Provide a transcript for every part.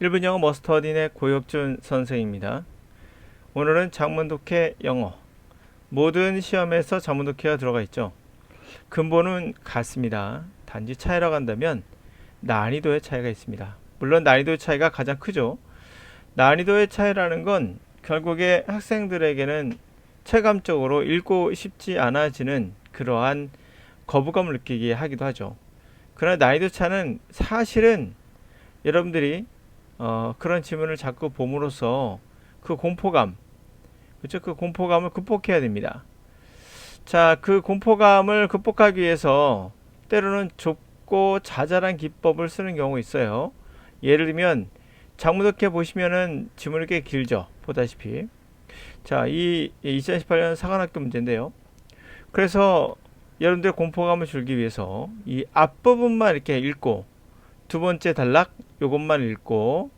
1분 영어 머스터딘의 고혁준 선생입니다. 오늘은 장문독해 영어. 모든 시험에서 장문독해가 들어가 있죠. 근본은 같습니다. 단지 차이라고 한다면 난이도의 차이가 있습니다. 물론 난이도의 차이가 가장 크죠. 난이도의 차이라는 건 결국에 학생들에게는 체감적으로 읽고 싶지 않아지는 그러한 거부감을 느끼게 하기도 하죠. 그러나 난이도 차는 사실은 여러분들이 어, 그런 질문을 자꾸 봄으로써 그 공포감, 그렇죠? 그 공포감을 극복해야 됩니다. 자, 그 공포감을 극복하기 위해서 때로는 좁고 자잘한 기법을 쓰는 경우 있어요. 예를 들면 장무덕해 보시면은 지문이 꽤 길죠. 보다시피. 자, 이 2018년 사관학교 문제인데요. 그래서 여러분들 공포감을 줄기 위해서 이 앞부분만 이렇게 읽고 두 번째 단락 요것만 읽고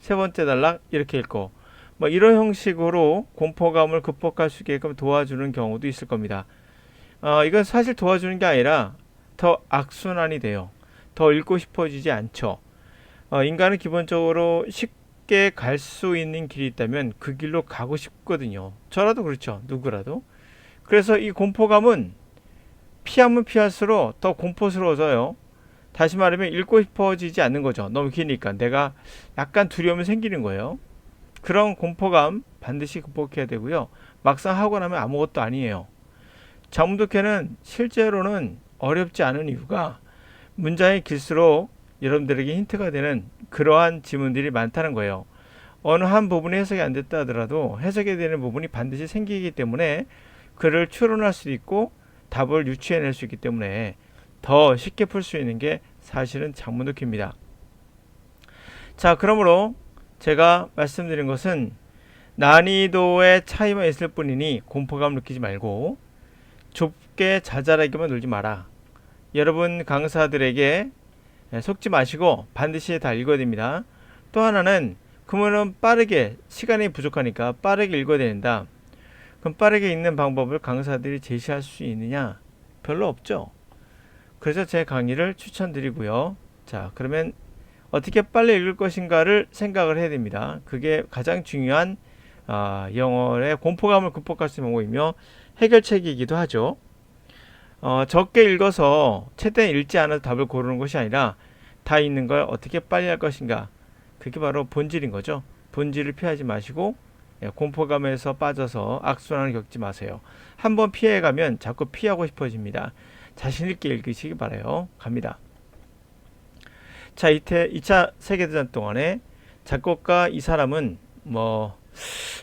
세 번째 단락 이렇게 읽고 뭐 이런 형식으로 공포감을 극복할 수 있게끔 도와주는 경우도 있을 겁니다. 어, 이건 사실 도와주는 게 아니라 더 악순환이 돼요. 더 읽고 싶어지지 않죠. 어, 인간은 기본적으로 쉽게 갈 수 있는 길이 있다면 그 길로 가고 싶거든요. 저라도 그렇죠. 누구라도. 그래서 이 공포감은 피하면 피할수록 더 공포스러워져요. 다시 말하면 읽고 싶어지지 않는 거죠. 너무 기니까 내가 약간 두려움이 생기는 거예요. 그런 공포감 반드시 극복해야 되고요. 막상 하고 나면 아무것도 아니에요. 자문독해는 실제로는 어렵지 않은 이유가 문장이 길수록 여러분들에게 힌트가 되는 그러한 지문들이 많다는 거예요. 어느 한 부분이 해석이 안 됐다 하더라도 해석이 되는 부분이 반드시 생기기 때문에 글을 추론할 수 있고 답을 유추해낼 수 있기 때문에 더 쉽게 풀 수 있는 게 사실은 장문독해입니다. 자, 그러므로 제가 말씀드린 것은 난이도의 차이만 있을 뿐이니 공포감 느끼지 말고 좁게 자잘하게만 놀지 마라. 여러분 강사들에게 속지 마시고 반드시 다 읽어야 됩니다. 또 하나는 그러면 빠르게 시간이 부족하니까 빠르게 읽어야 된다. 그럼 빠르게 읽는 방법을 강사들이 제시할 수 있느냐? 별로 없죠. 그래서 제 강의를 추천드리고요. 자, 그러면 어떻게 빨리 읽을 것인가를 생각을 해야 됩니다. 그게 가장 중요한 아, 영어의 공포감을 극복할 수 있는 방법이며 해결책이기도 하죠. 어, 적게 읽어서 최대한 읽지 않아도 답을 고르는 것이 아니라 다 있는 걸 어떻게 빨리 할 것인가. 그게 바로 본질인 거죠. 본질을 피하지 마시고 예, 공포감에서 빠져서 악순환을 겪지 마세요. 한번 피해가면 자꾸 피하고 싶어집니다. 자신 있게 읽으시기 바라요. 갑니다. 자, 이태 2차 세계대전 동안에 작곡가 이 사람은 뭐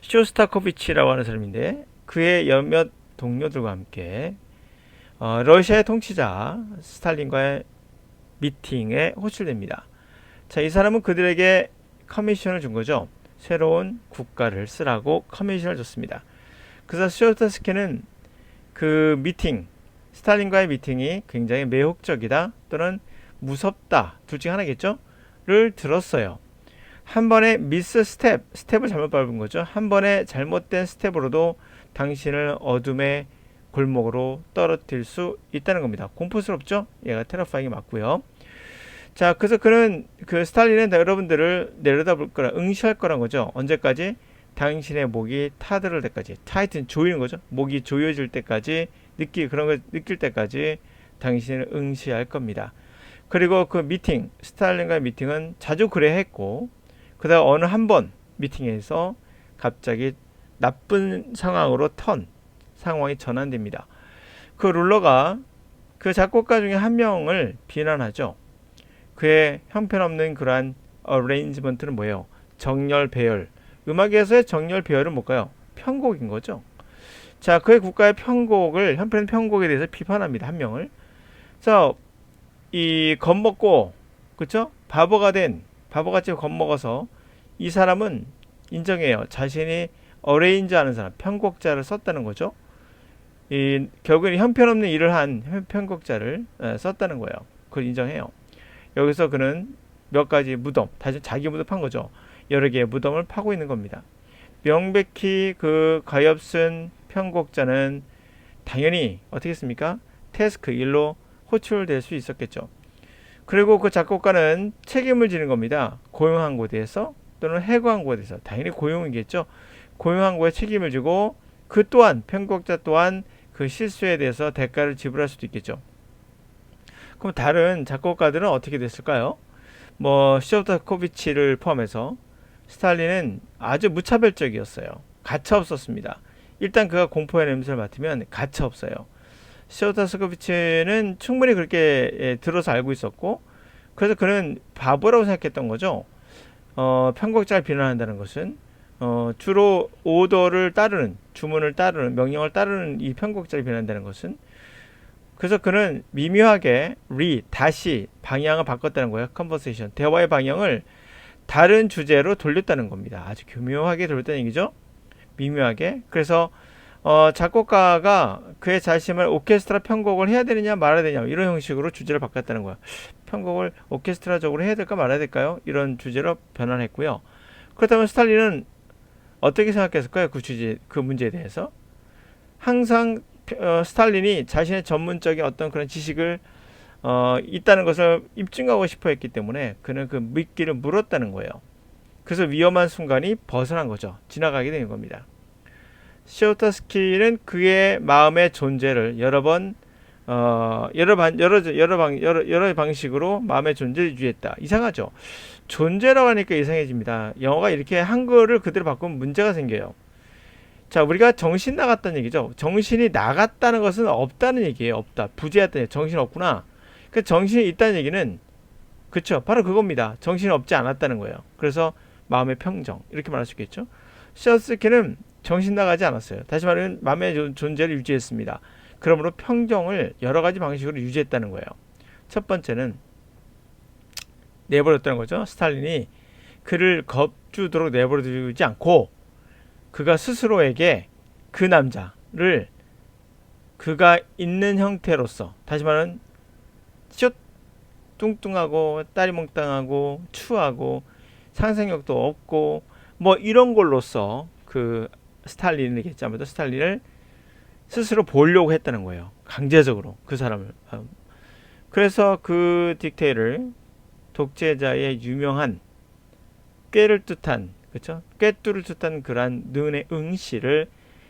쇼스타코비치라고 하는 사람인데 그의 몇몇 동료들과 함께 어, 러시아의 통치자 스탈린과의 미팅에 호출됩니다. 자, 이 사람은 그들에게 커미션을 준 거죠. 새로운 국가를 쓰라고 커미션을 줬습니다. 그래서 쇼스타스키는 그 미팅, 스탈린과의 미팅이 굉장히 매혹적이다 또는 무섭다 둘 중 하나겠죠? 를 들었어요. 한 번에 미스 스텝, 스텝을 잘못 밟은 거죠. 한 번에 잘못된 스텝으로도 당신을 어둠의 골목으로 떨어뜨릴 수 있다는 겁니다. 공포스럽죠? 얘가 테러파잉이 맞고요. 자, 그래서 그는 그 스탈린은 여러분들을 내려다볼 거라 응시할 거란 거죠. 언제까지? 당신의 목이 타들을 때까지 타이튼 조이는 거죠. 목이 조여질 때까지 느끼 그런 걸 느낄 때까지 당신을 응시할 겁니다. 그리고 그 미팅 스탈린과의 미팅은 자주 그래 했고 그다음 어느 한 번 미팅에서 갑자기 나쁜 상황으로 턴 상황이 전환됩니다. 그 룰러가 그 작곡가 중에 한 명을 비난하죠. 그의 형편없는 그러한 어레인지먼트는 뭐예요? 정렬 배열. 음악에서의 정렬 배열은 뭘까요? 편곡인 거죠. 자, 그의 국가의 편곡을 형편 편곡에 대해서 비판합니다. 한 명을. 자, 이 겁먹고 그쵸? 바보가 된 바보같이 겁먹어서 이 사람은 인정해요. 자신이 어레인지 하는 사람, 편곡자를 썼다는 거죠. 이 결국엔 형편없는 일을 한 편곡자를 썼다는 거예요. 그걸 인정해요. 여기서 그는 몇 가지 무덤, 다시 자기 무덤 판 거죠. 여러 개의 무덤을 파고 있는 겁니다. 명백히 그 가엾은 편곡자는 당연히 어떻게 했습니까? 테스크 일로 호출될 수 있었겠죠. 그리고 그 작곡가는 책임을 지는 겁니다. 고용 항고에 대해서 또는 해고 항고에 대해서 당연히 고용이겠죠. 고용 항고에 책임을 지고 그 또한 편곡자 또한 그 실수에 대해서 대가를 지불할 수도 있겠죠. 그럼 다른 작곡가들은 어떻게 됐을까요? 뭐 쇼스타코비치를 포함해서 스탈린은 아주 무차별적이었어요. 가차 없었습니다. 일단 그가 공포의 냄새를 맡으면 가차 없어요. 쇼스타코비치는 충분히 그렇게 예, 들어서 알고 있었고 그래서 그는 바보라고 생각했던 거죠. 어, 편곡자를 비난한다는 것은 어, 주로 오더를 따르는 주문을 따르는 명령을 따르는 이 편곡자를 비난한다는 것은 그래서 그는 미묘하게 리 다시 방향을 바꿨다는 거예요. 컨버세이션 대화의 방향을 다른 주제로 돌렸다는 겁니다. 아주 교묘하게 돌렸다는 얘기죠. 미묘하게. 그래서 어, 작곡가가 그의 자신을 오케스트라 편곡을 해야 되느냐 말아야 되냐 이런 형식으로 주제를 바꿨다는 거야. 편곡을 오케스트라적으로 해야 될까 말아야 될까요? 이런 주제로 변환했고요. 그렇다면 스탈린은 어떻게 생각했을까요? 그 주제, 그 문제에 대해서 항상 어, 스탈린이 자신의 전문적인 어떤 그런 지식을 어, 있다는 것을 입증하고 싶어 했기 때문에 그는 그 미끼를 물었다는 거예요. 그래서 위험한 순간이 벗어난 거죠. 지나가게 되는 겁니다. 시오타스키는 그의 마음의 존재를 여러 번 어, 여러 반 여러 여러 방 여러 여러 방식으로 마음의 존재를 유지했다. 이상하죠. 존재라고 하니까 이상해집니다. 영어가 이렇게 한글을 그대로 바꾸면 문제가 생겨요. 자, 우리가 정신 나갔다는 얘기죠. 정신이 나갔다는 것은 없다는 얘기예요. 없다. 부재했다는 얘기. 정신 없구나. 그 정신이 있다는 얘기는 그쵸. 바로 그겁니다. 정신이 없지 않았다는 거예요. 그래서 마음의 평정 이렇게 말할 수 있겠죠. 셔스키는 정신 나가지 않았어요. 다시 말하면 마음의 존재를 유지했습니다. 그러므로 평정을 여러 가지 방식으로 유지했다는 거예요. 첫 번째는 내버렸다는 거죠. 스탈린이 그를 겁주도록 내버려두지 않고 그가 스스로에게 그 남자를 그가 있는 형태로서 다시 말하면 숏 뚱뚱하고 딸이 몽땅하고 추하고 상생력도 없고 뭐 이런 걸로서 그 스탈린이겠죠 아무래도 스탈린을 스스로 보려고 했다는 거예요 강제적으로 그 사람을 그래서 그 딕테이를 독재자의 유명한 꾀를 뜻한 그렇죠? 꾀뚜를 뜻한 그러한 눈의 응시를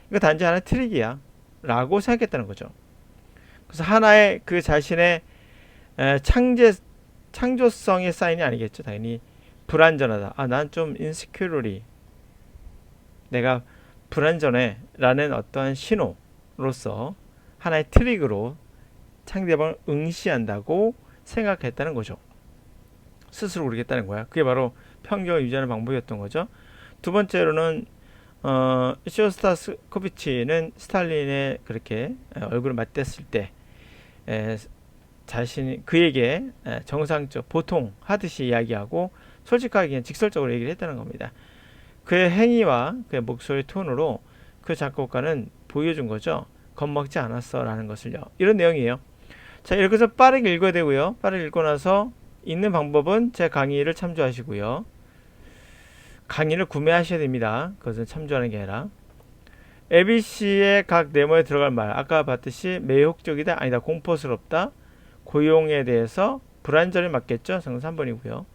이거 단지 하나의 트릭이야 라고 생각했다는 거죠. 그래서 하나의 그 자신의 창제 창조성의 사인이 아니겠죠. 당연히 불안전하다. 아, 난 좀 인스큐리리 내가 불안전해라는 어떠한 신호로서 하나의 트릭으로 상대방을 응시한다고 생각했다는 거죠. 스스로 모르겠다는 거야. 그게 바로 평경을 유지하는 방법이었던 거죠. 두 번째로는 어, 시오스타스코비치는 스탈린의 그렇게 얼굴을 맞댔을 때 에, 자신이 그에게 정상적 보통 하듯이 이야기하고 솔직하게 그냥 직설적으로 얘기를 했다는 겁니다. 그의 행위와 그의 목소리 톤으로 그 작곡가는 보여준 거죠. 겁먹지 않았어라는 것을요. 이런 내용이에요. 자 이렇게 해서 빠르게 읽어야 되고요. 빠르게 읽고 나서 읽는 방법은 제 강의를 참조하시고요. 강의를 구매하셔야 됩니다. 그것은 참조하는 게 아니라 ABC의 각 네모에 들어갈 말 아까 봤듯이 매혹적이다 아니다 공포스럽다 고용에 대해서 불안전이 맞겠죠 정답 3번이고요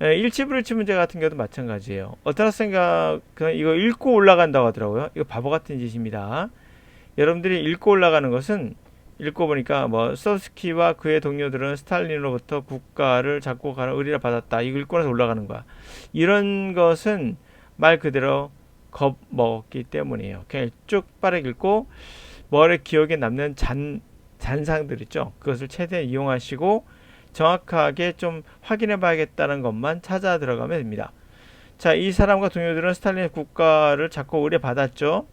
일치불일치 문제 같은 경우도 마찬가지예요 어떤 학생가 이거 읽고 올라간다고 하더라고요 이거 바보 같은 짓입니다 여러분들이 읽고 올라가는 것은 읽고 보니까 뭐 서스키와 그의 동료들은 스탈린으로부터 국가를 잡고 가는 의리를 받았다. 이거 읽고 나서 올라가는 거야. 이런 것은 말 그대로 겁먹기 때문이에요. 그냥 쭉 빠르게 읽고 머리 기억에 남는 잔 잔상들 있죠. 그것을 최대한 이용하시고 정확하게 좀 확인해 봐야겠다는 것만 찾아 들어가면 됩니다. 자, 이 사람과 동료들은 스탈린의 국가를 잡고 의뢰받았죠.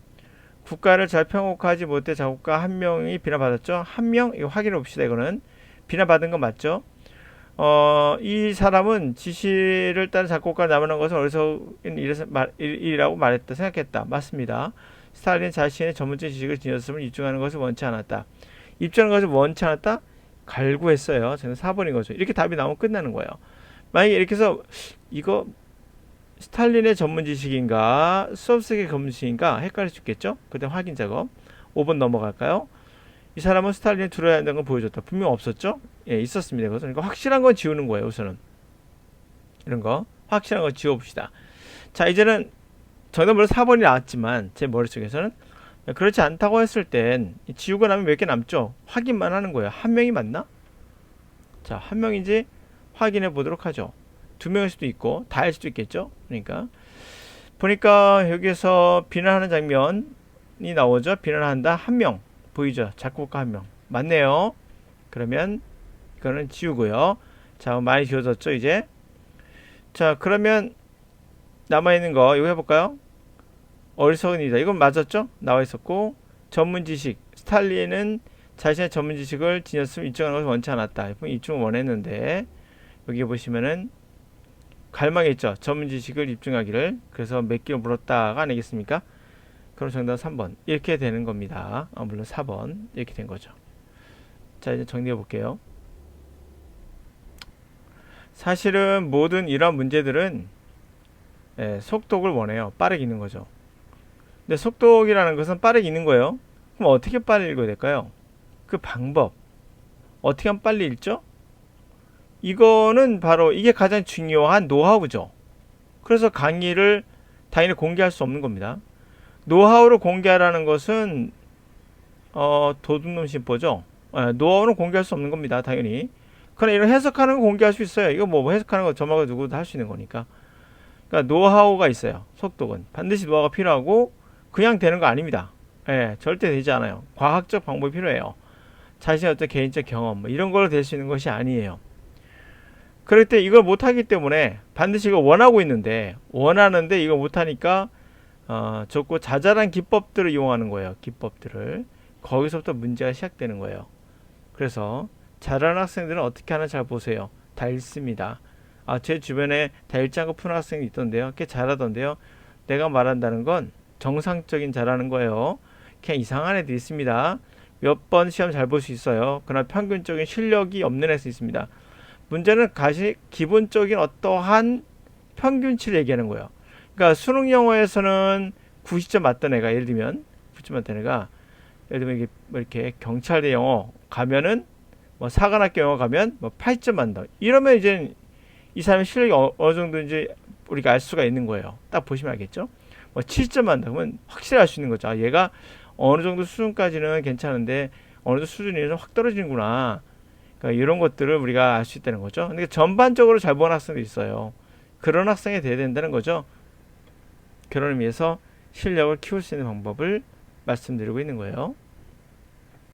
국가를 잘 평곡하지 못해 작곡가 한 명이 비난받았죠. 한 명? 이거 확인해 봅시다. 이거는 비난받은 건 맞죠. 어, 이 사람은 지시를 따른 작곡가 남은 것은 어디서인 일이라고 말했다 생각했다. 맞습니다. 스탈린 자신의 전문적 지식을 지녔음을 입증하는 것을 원치 않았다. 입증하는 것을 원치 않았다? 갈구했어요. 저는 4번인 거죠. 이렇게 답이 나오면 끝나는 거예요. 만약에 이렇게 해서 이거 스탈린의 전문 지식인가 수업생의 검식인가 헷갈릴 수 있겠죠? 그때 확인 작업 5번 넘어갈까요? 이 사람은 스탈린이 들어야 한다는 걸 보여줬다. 분명 없었죠? 예, 있었습니다. 그것은 그러니까 확실한 건 지우는 거예요. 우선은 이런 거 확실한 거 지워봅시다. 자, 이제는 정답으로 4번이 나왔지만 제 머릿속에서는 그렇지 않다고 했을 땐 지우고 나면 몇 개 남죠? 확인만 하는 거예요. 한 명이 맞나? 자, 한 명인지 확인해 보도록 하죠. 두 명일 수도 있고 다일 수도 있겠죠. 그러니까 보니까 여기서 비난하는 장면이 나오죠. 비난한다 한 명 보이죠. 작곡가 한 명 맞네요. 그러면 이거는 지우고요. 자, 많이 지워졌죠 이제. 자, 그러면 남아 있는 거 이거 해 볼까요? 어리석은이다. 이건 맞았죠? 나와 있었고 전문 지식 스탈린은 자신의 전문 지식을 지녔으면 입증하는 것을 원치 않았다. 입증을 원했는데 여기 보시면은 갈망했죠. 전문 지식을 입증하기를. 그래서 몇 개를 물었다가 아니겠습니까? 그럼 정답 3번. 이렇게 되는 겁니다. 아, 물론 4번. 이렇게 된 거죠. 자, 이제 정리해 볼게요. 사실은 모든 이런 문제들은 예, 속독을 원해요. 빠르게 읽는 거죠. 근데 속독이라는 것은 빠르게 읽는 거예요. 그럼 어떻게 빨리 읽어야 될까요? 그 방법. 어떻게 하면 빨리 읽죠? 이거는 바로 이게 가장 중요한 노하우죠. 그래서 강의를 당연히 공개할 수 없는 겁니다. 노하우를 공개하라는 것은 어, 도둑놈 심보죠. 예, 노하우는 공개할 수 없는 겁니다. 당연히. 그러나 이런 해석하는 거 공개할 수 있어요. 이거 뭐 해석하는 거 저마다 누구도 할 수 있는 거니까. 그러니까 노하우가 있어요. 속독은 반드시 노하우가 필요하고 그냥 되는 거 아닙니다. 예, 절대 되지 않아요. 과학적 방법이 필요해요. 자신의 어떤 개인적 경험 뭐 이런 걸로 될 수 있는 것이 아니에요. 그럴 때 이걸 못하기 때문에 반드시 이거 원하고 있는데 원하는데 이거 못하니까 어, 적고 자잘한 기법들을 이용하는 거예요. 기법들을 거기서부터 문제가 시작되는 거예요. 그래서 잘하는 학생들은 어떻게 하나 잘 보세요. 다 읽습니다. 아, 제 주변에 다 읽지 않고 푸는 학생이 있던데요. 꽤 잘하던데요. 내가 말한다는 건 정상적인 잘하는 거예요. 그냥 이상한 애들 있습니다. 몇 번 시험 잘 볼 수 있어요. 그러나 평균적인 실력이 없는 애수 있습니다. 문제는 가시 기본적인 어떠한 평균치를 얘기하는 거예요. 그러니까 수능 영어에서는 90점 맞던 애가 예를 들면 90점 맞던 애가 예를 들면 뭐 이렇게 경찰대 영어 가면은 뭐 사관학교 영어 가면 뭐 8점 만다. 이러면 이제 이 사람의 실력이 어, 어느 정도인지 우리가 알 수가 있는 거예요. 딱 보시면 알겠죠? 뭐 7점 만다. 그러면 확실히 알 수 있는 거죠. 아, 얘가 어느 정도 수준까지는 괜찮은데 어느 정도 수준이 확 떨어지는구나. 그러니까 이런 것들을 우리가 알 수 있다는 거죠. 근데 전반적으로 잘 보는 학생도 있어요. 그런 학생이 돼야 된다는 거죠. 그런 의미에서 실력을 키울 수 있는 방법을 말씀드리고 있는 거예요.